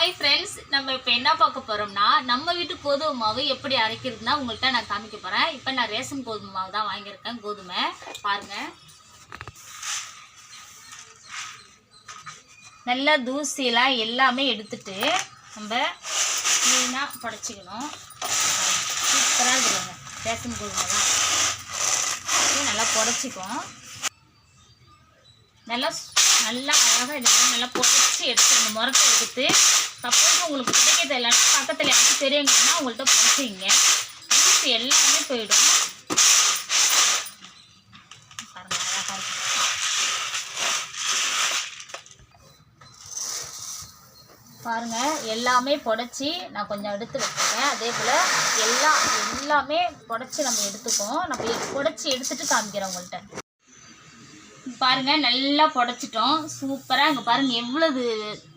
Hi friends நம்ம இப்போ என்ன பார்க்க போகிறோம்னா நம்ம வீட்டு கோதுமை மாவு எப்படி அரைக்கிறதுனா உங்கள்கிட்ட நான் காமிக்க போகிறேன் இப்போ நான் ரேஷன் கோதுமை மாவு தான் வாங்கியிருக்கேன் கோதுமை. பாருங்கள் நல்லா தூசியெல்லாம் எல்லாமே எடுத்துட்டு நம்ம க்ளீனாக புடச்சிக்கணும். சூப்பராக இருக்குதுங்க. ரேஷன் கோதுமை தான் நல்லா புடச்சிக்கும் நல்லா நல்லா அழகாக இது மாதிரி நல்லா புடச்சி எடுத்துக்கணும் முறக்க எடுத்து சப்போஸ் உங்களுக்கு கிடைக்கிறது தெரியலன்னா பக்கத்தில் யாருக்கும் தெரியுங்கன்னா உங்கள்கிட்ட புடச்சிங்க ஜூஸ் எல்லாமே போயிடும். பாருங்கள் அழகாக பாருங்க எல்லாமே புடச்சி நான் கொஞ்சம் எடுத்து வச்சுருக்கேன் அதே போல் எல்லா எல்லாமே புடச்சி நம்ம எடுத்துக்கோம் நம்ம புடச்சி எடுத்துட்டு காமிக்கிறேன் உங்கள்கிட்ட பாருங்கள் நல்லா புடச்சிட்டோம். சூப்பராக இங்கே பாருங்கள் எவ்வளவு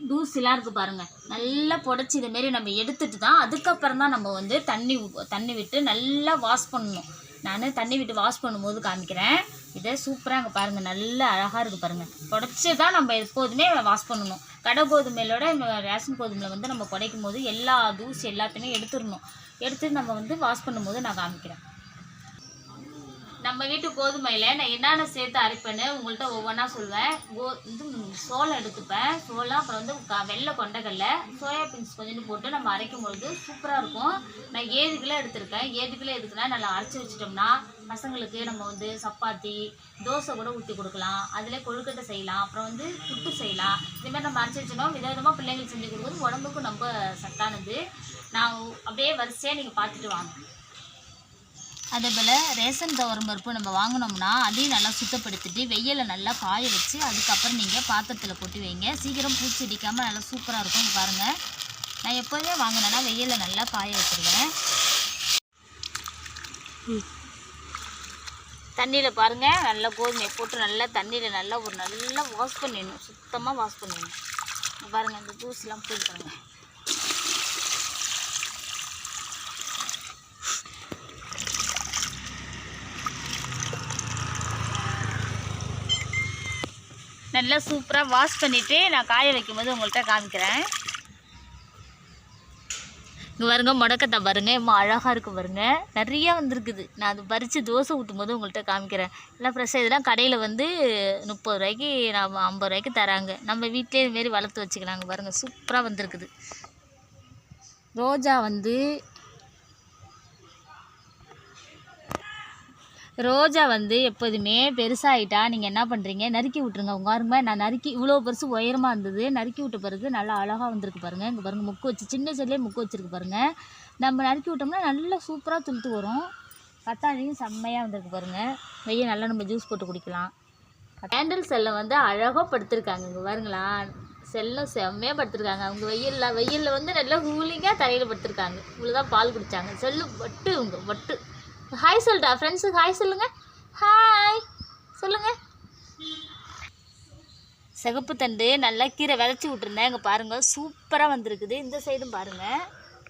தூசிலாம் இருக்குது பாருங்க. நல்லா புடச்சி இதுமாரி நம்ம எடுத்துகிட்டு தான் அதுக்கப்புறம் தான் நம்ம வந்து தண்ணி தண்ணி விட்டு நல்லா வாஷ் பண்ணணும். நான் தண்ணி விட்டு வாஷ் பண்ணும்போது காமிக்கிறேன். இதை சூப்பராக இங்கே பாருங்கள் நல்லா அழகாக இருக்குது பாருங்கள் புடச்சி தான் நம்ம எப்போதுமே வாஷ் பண்ணணும். கடை கோதுமையிலோட இந்த ரேஷன் கோதுமையில் வந்து நம்ம புடைக்கும் போது எல்லா தூசி எல்லாத்தையுமே எடுத்துடணும். எடுத்து நம்ம வந்து வாஷ் பண்ணும்போது நான் காமிக்கிறேன். நம்ம வீட்டு கோதுமையில் நான் என்னென்ன சேர்த்து அரைப்பேன்னு உங்கள்கிட்ட ஒவ்வொன்றா சொல்வேன். கோ இது சோளம் எடுத்துப்பேன். சோளம் அப்புறம் வந்து க வெள்ளை கொண்டக்கடலை சோயா பீன்ஸ் கொஞ்சோண்டு போட்டு நம்ம அரைக்கும் பொழுது சூப்பராக இருக்கும். நான் ஏழு கிலோ எடுத்திருக்கேன். ஏழு கிலோ எதுக்குன்னா நல்லா அரைச்சி வச்சிட்டோம்னா பசங்களுக்கு நம்ம வந்து சப்பாத்தி தோசை கூட ஊற்றி கொடுக்கலாம். அதில் கொழுக்கட்டை செய்யலாம். அப்புறம் வந்து புட்டு செய்யலாம். இதுமாதிரி நம்ம அரைச்சி வச்சிட்டோம். விதவிதமாக பிள்ளைங்களுக்கு செஞ்சு கொடுக்குறது உடம்புக்கும் ரொம்ப சத்தானது. நான் அப்படியே வரிசையாக நீங்கள் பார்த்துட்டு வாங்க. அதே போல் ரேஷன் துவரம் பருப்பு நம்ம வாங்கினோம்னா அதையும் நல்லா சுத்தப்படுத்திட்டு வெயிலில் நல்லா காய வச்சு அதுக்கப்புறம் நீங்கள் பாத்திரத்தில் கொட்டி வைங்க. சீக்கிரம் பூச்சி அடிக்காமல் நல்லா சூப்பராக இருக்கும் பாருங்கள் நான் எப்போதுமே வாங்கினேன்னா வெயிலில் நல்லா காய வச்சுருவேன். தண்ணியில் பாருங்கள் நல்லா கோதுமையை போட்டு நல்லா தண்ணியில் நல்லா ஒரு நல்லா வாஷ் பண்ணிடணும். சுத்தமாக வாஷ் பண்ணிடணும். பாருங்கள் இந்த ஜூஸ்லாம் போய் பாருங்கள் நல்லா சூப்பராக வாஷ் பண்ணிவிட்டு நான் காய வைக்கும்போது உங்கள்கிட்ட காமிக்கிறேன். இங்கே பாருங்க முடக்கத்தை பாருங்க எம்மா அழகாக இருக்கும் பாருங்க. நிறையா வந்திருக்குது. நான் அது பறித்து தோசை ஊற்றும் போது உங்கள்கிட்ட காமிக்கிறேன் எல்லாம் ஃப்ரெஷ்ஷாக இதெல்லாம் கடையில் வந்து முப்பது ரூபாய்க்கு நம்ம ஐம்பது ரூபாய்க்கு தராங்க. நம்ம வீட்டிலே இதுமாரி வளர்த்து வச்சுக்கலாங்க பாருங்கள் சூப்பராக வந்திருக்குது. ரோஜா வந்து ரோஜா வந்து எப்போதுமே பெருசாகிட்டா நீங்கள் என்ன பண்ணுறீங்க நறுக்கி விட்ருங்க உங்கள் பாருங்க நான் நறுக்கி இவ்வளோ பெருசு உயரமாக இருந்தது. நறுக்கி விட்ட பிறகு நல்லா அழகாக வந்திருக்கு பாருங்கள் இங்கே பாருங்கள் முக்கு வச்சு சின்ன செல்லே முக்கு வச்சிருக்கு பாருங்கள் நம்ம நறுக்கி விட்டோம்னா நல்லா சூப்பராக துளுத்து வரும். கத்தாழையும் செம்மையாக வந்திருக்கு பாருங்கள் வெய்ய நல்லா நம்ம ஜூஸ் போட்டு குடிக்கலாம். கேண்டில் செல்லை வந்து அழகாக படுத்திருக்காங்க. இங்கே பாருங்களா செல்லம் செம்மையாக படுத்திருக்காங்க. அவங்க வெயிலில் வெயிலில் வந்து நல்லா கூலிங்காக தரையில் படுத்திருக்காங்க. இவ்வளோ தான் பால் குடித்தாங்க செல்லு வட்டு இவங்க வட்டு. ஹாய் சொல்லிட்டா ஃப்ரெண்ட்ஸுக்கு ஹாய் சொல்லுங்கள் ஹாய் சொல்லுங்கள் சிகப்பு தண்டு நல்லா கீரை விதைச்சி விட்ருந்தேன் இங்கே பாருங்கள் சூப்பராக வந்திருக்குது. இந்த சைடும் பாருங்கள்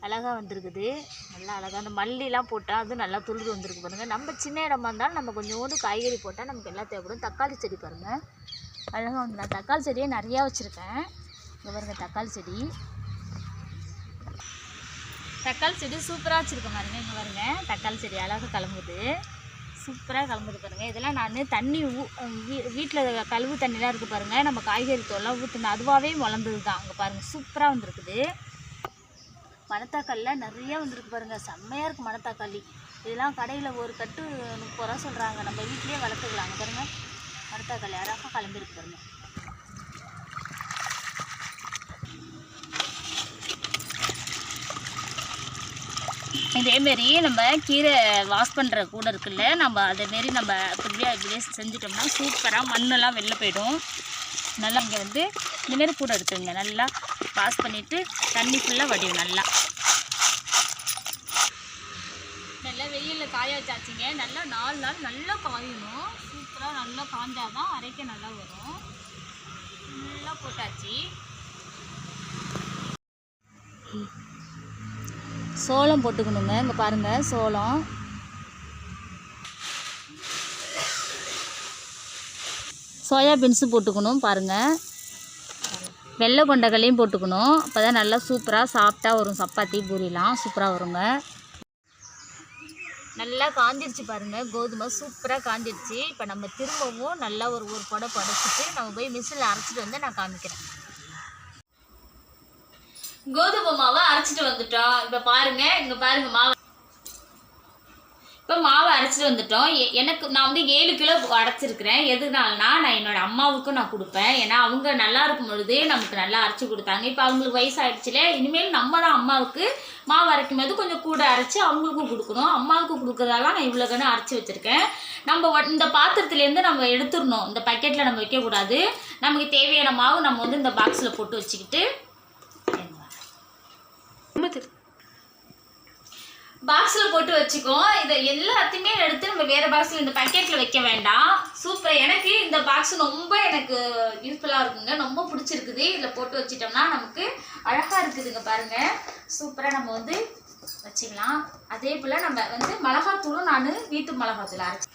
அழகாக வந்திருக்குது. நல்லா அழகாக அந்த மல்லிலாம் போட்டால் அது நல்லா துளிர் வந்திருக்கு பாருங்கள் நம்ம சின்ன இடமா இருந்தாலும் நம்ம கொஞ்சோண்டு காய்கறி போட்டால் நமக்கு எல்லாம் தேவைப்படும். தக்காளி செடி பாருங்கள் அழகாக வந்து நான் தக்காளி செடியே நிறையா வச்சுருக்கேன். இங்கே பாருங்கள் தக்காளி செடி. தக்காளி செடி சூப்பராக வச்சுருக்கேன் பாருங்க இங்கே பாருங்கள் தக்காளி செடி அழகாக கிளம்புது சூப்பராக கிளம்புது பாருங்கள் இதெல்லாம் நான் தண்ணி ஊ வீட்டில் கழுவு தண்ணிலாம் இருக்குது பாருங்கள் நம்ம காய்கறி தோலாம் ஊற்றுனா அதுவாகவே வளர்ந்தது தான் அங்கே பாருங்கள் சூப்பராக வந்திருக்குது. மணத்தக்காளிலாம் நிறையா வந்திருக்கு பாருங்கள் செம்மையாக இருக்குது மணத்தக்காளி. இதெல்லாம் கடையில் ஒரு கட்டு முப்பது ரூபா சொல்கிறாங்க நம்ம வீட்டிலே வளர்த்துக்கலாம். அங்கே பாருங்கள் மணத்தக்காளி அழகாக கிளம்பிருக்கு பாருங்கள் இதேமாரி நம்ம கீரை வாஷ் பண்ணுற கூட இருக்குல்ல நம்ம அதேமாரி நம்ம இப்படியே இப்படியே செஞ்சிட்டோம்னா சூப்பராக மண்ணெல்லாம் வெளில போயிடும். நல்லா இங்கே வந்து இந்தமாரி கூட எடுத்துங்க நல்லா வாஷ் பண்ணிவிட்டு தண்ணி ஃபுல்லாக வடியும் நல்லா. நல்லா வெயிலில் காய வச்சாச்சுங்க. நல்லா நாலு நாள் நல்லா காயணும். சூப்பராக நல்லா காஞ்சாதான் அரைக்க நல்லா வரும். ஃபுல்லாக போட்டாச்சு. சோளம் போட்டுக்கணுங்க. இங்கே பாருங்கள் சோளம். சோயாபீன்ஸும் போட்டுக்கணும் பாருங்கள் வெள்ளை கொண்டக்கல்லையும் போட்டுக்கணும். அப்போ தான் நல்லா சூப்பராக சாஃப்டாக வரும். சப்பாத்தி பூரிலாம் சூப்பராக வருங்க. நல்லா காஞ்சிருச்சு பாருங்க. கோதுமை சூப்பராக காஞ்சிருச்சு. இப்போ நம்ம திரும்பவும் நல்லா ஒரு ஒரு புடை படைச்சிட்டு நம்ம போய் மிஷினில் அரைச்சிட்டு வந்து நான் காமிக்கிறேன். கோதுமை மாவை அரைச்சிட்டு வந்துட்டோம். இப்போ பாருங்க இங்கே பாருங்க மாவு. இப்போ மாவை அரைச்சிட்டு வந்துட்டோம். எனக்கு நான் வந்து ஏழு கிலோ அரைச்சிருக்கிறேன். எதுனாலனா நான் என்னோட அம்மாவுக்கும் நான் கொடுப்பேன். ஏன்னா அவங்க நல்லா இருக்கும் பொழுது நமக்கு நல்லா அரைச்சி கொடுத்தாங்க. இப்போ அவங்களுக்கு வயசாகிடுச்சுல இனிமேல் நம்ம தான் அம்மாவுக்கு மாவு அரைக்கும் போது கொஞ்சம் கூட அரைச்சி அவங்களுக்கும் கொடுக்கணும். அம்மாவுக்கு கொடுக்குறதால நான் இவ்வளோ கணம் அரைச்சி வச்சுருக்கேன். நம்ம இந்த பாத்திரத்துலேருந்து நம்ம எடுத்துடணும். இந்த பக்கெட்டில் நம்ம வைக்கக்கூடாது. நமக்கு தேவையான மாவு நம்ம வந்து இந்த பாக்ஸில் போட்டு வச்சுக்கிட்டு பாக்ஸில் போட்டு வச்சுக்கோ. இதை எல்லாத்தையுமே எடுத்து நம்ம வேறு பாக்ஸில் இந்த பக்கெட்டில் வைக்க வேண்டாம். சூப்பர் எனக்கு இந்த பாக்ஸ் ரொம்ப எனக்கு யூஸ்ஃபுல்லாக இருக்குங்க. ரொம்ப பிடிச்சிருக்குது. இதில் போட்டு வச்சிட்டோம்னா நமக்கு அழகாக இருக்குதுங்க பாருங்கள் சூப்பராக நம்ம வந்து வச்சுக்கலாம். அதே போல் நம்ம வந்து மிளகாத்தூளும் நான் வீட்டு மிளகாத்தூள் அரைச்சி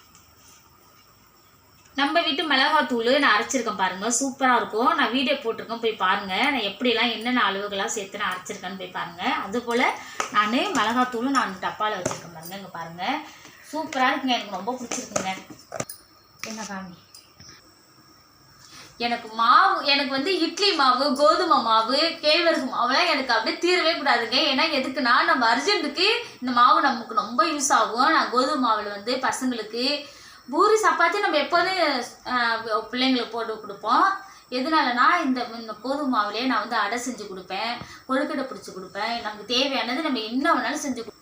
நம்ம வீட்டு மிளகாத்தூள் நான் அரைச்சிருக்கேன் பாருங்க. சூப்பராக இருக்கும். நான் வீடியோ போட்டிருக்கேன். போய் பாருங்கள் நான் எப்படிலாம் என்னென்ன அளவுகளாக சேர்த்து நான் அரைச்சிருக்கேன்னு போய் பாருங்கள் அதுபோல் நான் மிளகாத்தூளும் நான் டப்பாவில் வச்சுருக்கேன் பாருங்கள் இங்கே பாருங்கள் சூப்பராக இருக்குங்க. எனக்கு ரொம்ப பிடிச்சிருக்குங்க. என்ன காமி? எனக்கு மாவு எனக்கு வந்து இட்லி மாவு கோதுமை மாவு கேழ்வரகு மாவுலாம் எனக்கு அப்படியே தீரவே கூடாதுங்க. ஏன்னா எதுக்குன்னா நம்ம அர்ஜென்ட்டுக்கு இந்த மாவு நமக்கு ரொம்ப யூஸ் ஆகும். நான் கோதுமை மாவில் வந்து பசங்களுக்கு பூரி சப்பாத்தி நம்ம எப்போதும் பிள்ளைங்களுக்கு போட்டு கொடுப்போம். எதனாலனா இந்த இந்த கோதுமை மாவுலேயே நான் வந்து அடை செஞ்சு கொடுப்பேன். கொழுக்கட்டை பிடிச்சி கொடுப்பேன். நமக்கு தேவையானது நம்ம என்ன வேணாலும் செஞ்சு கொடு-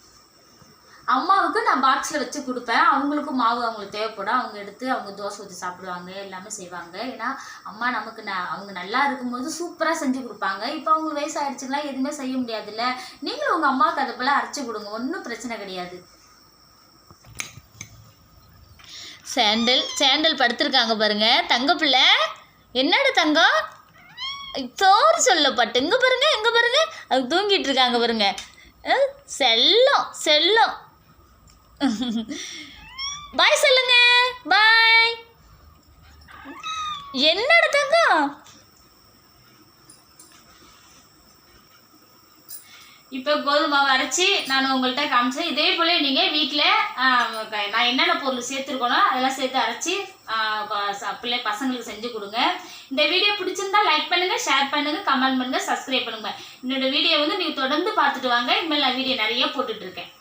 அம்மாவுக்கு நான் பாக்ஸில் வச்சு கொடுப்பேன். அவங்களுக்கும் மாவு அவங்களுக்கு தேவைப்படும். அவங்க எடுத்து அவங்க தோசை ஊற்றி சாப்பிடுவாங்க எல்லாமே செய்வாங்க. ஏன்னா அம்மா நமக்கு நான் அவங்க நல்லா இருக்கும்போது சூப்பராக செஞ்சு கொடுப்பாங்க. இப்போ அவங்களுக்கு வயசாகிடுச்சுங்களா எதுவுமே செய்ய முடியாதுல்ல. நீங்களும் உங்கள் அம்மாவுக்கு அதை போல் அரைச்சி கொடுங்க. ஒன்றும் பிரச்சனை கிடையாது. சேண்டல் சேண்டல் படுத்திருக்காங்க பாருங்க. தங்க பிள்ளை என்னடா தங்கம்? சோறு சொல்லப்பட்டு. இங்கே பாருங்க இங்கே பாருங்க. அது தூங்கிட்டு இருக்காங்க பாருங்க. செல்லம் செல்லம். பாய் சொல்லுங்க. பாய் என்னடா தங்கம்? இப்போ கோதுமை மாவு அரைச்சி நான் உங்கள்கிட்ட காமிச்சேன். இதே போல் நீங்கள் வீட்டில் நான் என்னென்ன பொருள் சேர்த்துருக்கோனோ அதெல்லாம் சேர்த்து அரைச்சி பிள்ளை பசங்களுக்கு செஞ்சு கொடுங்க. இந்த வீடியோ பிடிச்சிருந்தா லைக் பண்ணுங்கள் ஷேர் பண்ணுங்கள் கமெண்ட் பண்ணுங்கள் சப்ஸ்கிரைப் பண்ணுங்கள் என்னோட வீடியோ வந்து நீங்கள் தொடர்ந்து பார்த்துட்டு வாங்க. இனிமேல் நான் வீடியோ நிறைய போட்டுட்ருக்கேன்